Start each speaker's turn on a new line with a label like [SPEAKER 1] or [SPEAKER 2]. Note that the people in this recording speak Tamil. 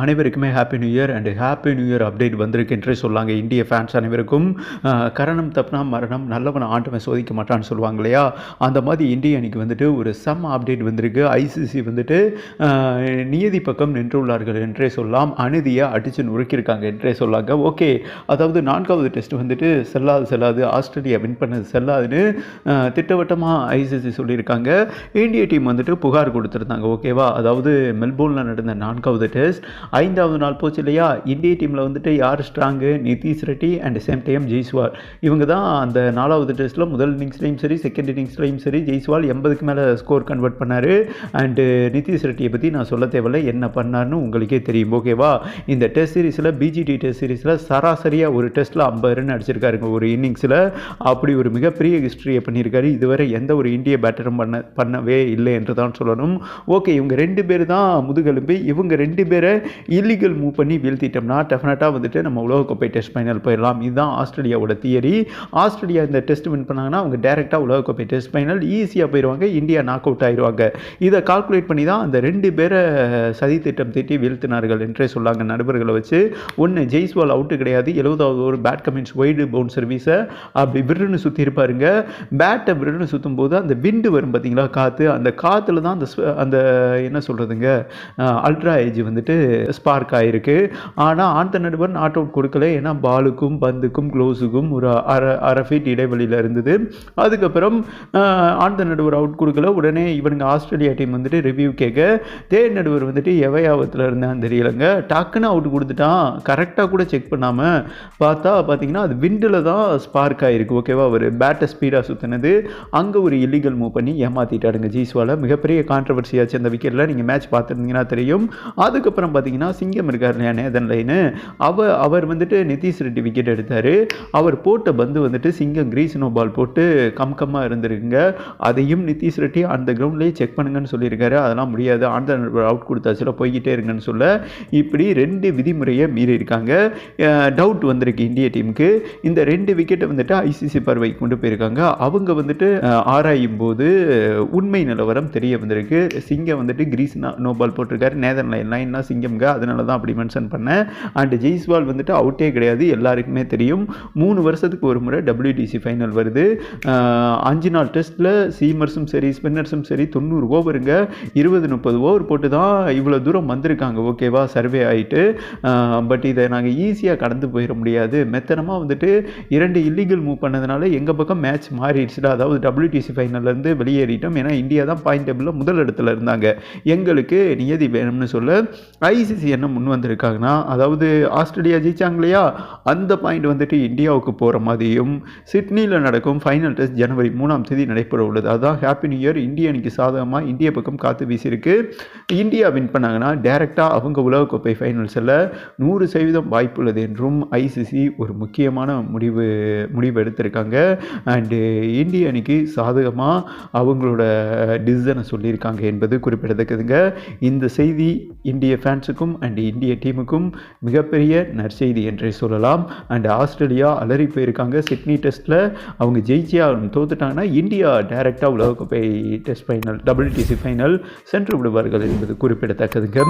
[SPEAKER 1] அனைவருக்குமே happy new year and happy new year update வந்திருக்கு என்றே சொல்லாங்க. இந்திய ஃபேன்ஸ் அனைவருக்கும் கரணம் தப்புனா மரணம் நல்லவன் ஆண்டவன் சோதிக்க மாட்டான்னு சொல்லுவாங்க இல்லையா? அந்த மாதிரி இந்திய அணிக்கு வந்துட்டு ஒரு சம் அப்டேட் வந்திருக்கு. ஐசிசி வந்துட்டு நியதி பக்கம் நின்றுள்ளார்கள் என்றே சொல்லலாம் அநீதியை அடித்து நுறுக்கியிருக்காங்க என்றே சொல்லாங்க. ஓகே அதாவது நான்காவது டெஸ்ட் வந்துட்டு செல்லாது செல்லாது ஆஸ்திரேலியா வின் பண்ணது செல்லாதுன்னு திட்டவட்டமாக ஐசிசி சொல்லியிருக்காங்க. இந்திய டீம் வந்துட்டு புகார் கொடுத்துருந்தாங்க ஓகேவா அதாவது மெல்போர்னில் நடந்த நான்காவது டெஸ்ட் ஐந்தாவது நாள் போச்சு இல்லையா? இந்திய டீமில் வந்துட்டு யார் strong Nitish Reddy and same time Jaiswal. இவங்க தான் அந்த நாலாவது டெஸ்ட்டில் முதல் இன்னிங்ஸ்லேயும் சரி செகண்ட் இன்னிங்ஸ்லேயும் சரி ஜெய்ஸ்வால் எண்பதுக்கு மேலே ஸ்கோர் கன்வெர்ட் பண்ணார். அண்டு நிதிஷ் ரெட்டியை பற்றி நான் சொல்ல தேவையில்ல. என்ன பண்ணார்னு உங்களுக்கே தெரியும். ஓகேவா இந்த டெஸ்ட் சீரீஸில் பிஜிடி டெஸ்ட் சீரிஸில் சராசரியாக ஒரு டெஸ்ட்டில் ஐம்பது ரன் அடிச்சிருக்காருங்க ஒரு இன்னிங்ஸில் அப்படி ஒரு மிகப்பெரிய ஹிஸ்ட்ரியை பண்ணியிருக்காரு. இதுவரை எந்த ஒரு இந்திய பேட்டரும் பண்ண பண்ணவே இல்லை என்று தான் சொல்லணும். ஓகே இவங்க ரெண்டு பேர் தான் முதுகெலும்பு. இவங்க ரெண்டு பேரை இல்லீகல் மூவ் பண்ணி வீழ்த்திட்டோம்னா டெஃபினட்டாக வந்துட்டு நம்ம உலகக்கோப்பை டெஸ்ட் ஃபைனல் போயிடலாம். இதுதான் ஆஸ்திரேலியாவோட தியரி ஆஸ்திரேலியா இந்த டெஸ்ட் வின் பண்ணாங்கன்னா அவங்க டேரெக்டாக உலகக்கோப்பை டெஸ்ட் ஃபைனல் ஈஸியாக போயிடுவாங்க இந்தியா நாக் அவுட் ஆயிடுவாங்க இதை கால்குலேட் பண்ணி தான் அந்த ரெண்டு பேரை சதி திட்டம் தீட்டி வீழ்த்தினார்கள் என்றே சொல்லாங்க நடுவர்களை வச்சு. ஒன்று ஜெய்ஸ்வால் அவுட்டு கிடையாது. எழுபதாவது ஒரு பேட் கமின்ஸ் ஒய்டு பவுன் சர்வீஸை அப்படி விருன்னு சுற்றி இருப்பாருங்க. பேட்டை விருன்னு சுற்றும் போது அந்த விண்டு வரும் பார்த்தீங்களா காற்று அந்த காற்றுல தான் அந்த அந்த என்ன சொல்கிறதுங்க அல்ட்ரா ஏஜ் வந்துட்டு ஸ்பார்க் ஆகிருக்கு ஆனால் ஆண்ட நடுவர் நாட் அவுட் கொடுக்கல. ஏன்னா பாலுக்கும் பந்துக்கும் க்ளோஸுக்கும் ஒரு அரை அரை ஃபீட் இடைவெளியில் இருந்தது. அதுக்கப்புறம் ஆண்ட நடுவர் அவுட் கொடுக்கல. உடனே இவனுங்க ஆஸ்திரேலியா டீம் வந்துட்டு ரிவ்யூ கேட்க தேர் நடுவர் வந்துட்டு எவையாவத்தில் இருந்தான்னு தெரியலங்க. டக்குன்னு அவுட் கொடுத்துட்டான். கரெக்டாக கூட செக் பண்ணாமல் பார்த்தா பார்த்தீங்கன்னா அது விண்டில் தான் ஸ்பார்க் ஆகிருக்கு ஓகேவா ஒரு பேட்டை ஸ்பீடாக சுற்றினது அங்கே ஒரு இல்லீகல் மூவ் பண்ணி ஏமாற்றிட்டாருங்க ஜீஸ்வால. மிகப்பெரிய கான்ட்ரவர்சியாச்சு அந்த விக்கெட்டில் நீங்கள் மேட்ச் பார்த்துருந்தீங்கன்னா தெரியும். அதுக்கப்புறம் பார்த்தீங்கன்னா சிங்கம் இருக்கார் இல்லையா நேதன் லைனு. அவ அவர் வந்துட்டு நிதிஷ் ரெட்டி விக்கெட் எடுத்தார். அவர் போட்ட பந்து வந்துட்டு சிங்கம் கிரீஸ் நோ பால் போட்டு கம் கம்மாக இருந்திருக்குங்க. அதையும் நிதிஷ் ரெட்டி அந்த கிரவுண்ட்லேயே செக் பண்ணுங்கன்னு சொல்லியிருக்காரு. அதெல்லாம் முடியாது. ஆந்த அவுட் கொடுத்தாச்சுல போய்கிட்டே இருங்கன்னு சொல்ல. இப்படி ரெண்டு விதிமுறையை மீறி இருக்காங்க. டவுட் வந்திருக்கு இந்திய டீமுக்கு இந்த ரெண்டு விக்கெட்டை வந்துட்டு ஐசிசி பார்வைக்கு கொண்டு போயிருக்காங்க. அவங்க வந்துட்டு ஆராயும் போது உண்மை நிலவரம் தெரிய வந்திருக்கு. சிங்கம் வந்துட்டு கிரீஸ் நோ பால் போட்டிருக்காரு. நேதன் லைன் லைன்னா சிங்கம்ங்க அதனால தான் அப்படி மென்ஷன் பண்ணேன். அண்ட் ஜெய்ஸ்வால் வந்துட்டு அவுட்டே கிடையாது. எல்லாருக்குமே தெரியும். மூணு வருஷத்துக்கு ஒரு முறை டபிள்யூடிசி ஃபைனல் வருது. அஞ்சு நாள் டெஸ்ட்டில் சீமர்ஸும் சரி ஸ்பின்னர்ஸும் சரி தொண்ணூறு ஓவருங்க இருபது முப்பது ஓவர் போட்டு தான் இவ்வளோ தூரம் வந்திருக்காங்க. ஓகேவா சர்வே ஆகிட்டு பட் இதை நாங்கள் ஈஸியாக கடந்து போயிட முடியாது. மெத்தனமாக வந்துட்டு இரண்டு இல்லீகல் மூவ் பண்ணதுனால எங்கள் பக்கம் மேட்ச் மாறிடுச்சுல அதாவது டபிள்யூடிசி ஃபைனல்லேருந்து வெளியேறிட்டோம். ஏன்னா இந்தியா தான் பாயிண்ட் டேபிளில் முதல் இடத்துல இருந்தாங்க. எங்களுக்கு நியதி வேணும்னு சொல்ல. ஐ ஐசிசி என்ன முன் வந்திருக்காங்கன்னா அதாவது ஆஸ்திரேலியா ஜெயிச்சாங்க இல்லையா அந்த பாயிண்ட் வந்துட்டு இந்தியாவுக்கு போகிற மாதிரியும் சிட்னியில் நடக்கும் ஃபைனல் டெஸ்ட் ஜனவரி மூணாம் தேதி நடைபெற உள்ளது. அதான் ஹாப்பி நியூ இயர் இந்திய சாதகமாக இந்திய பக்கம் காத்து வீசியிருக்கு. இந்தியா வின் பண்ணாங்கன்னா டேரெக்டாக அவங்க உலகக்கோப்பை ஃபைனல்ஸில் நூறு சதவீதம் வாய்ப்பு உள்ளது என்றும் ஐசிசி ஒரு முக்கியமான முடிவு முடிவு எடுத்திருக்காங்க. அண்டு இந்திய அணிக்கு சாதகமாக அவங்களோட டிசிஷனை சொல்லியிருக்காங்க என்பது குறிப்பிடத்தக்கதுங்க. இந்த செய்தி இந்திய ஃபேன்ஸுக்கும் அண்ட் இந்திய டீமுக்கும் மிகப்பெரிய நற்செய்தி என்றே சொல்லலாம். அண்ட் ஆஸ்திரேலியா அலறி போயிருக்காங்க சிட்னி டெஸ்ட்டில் அவங்க ஜெயிச்சியா தோத்துட்டாங்கன்னா இந்தியா டைரெக்டாக உலகக்கோப்பை டெஸ்ட் ஃபைனல் WTC ஃபைனல் சென்று விடுவார்கள் என்பது குறிப்பிடத்தக்கதுங்க.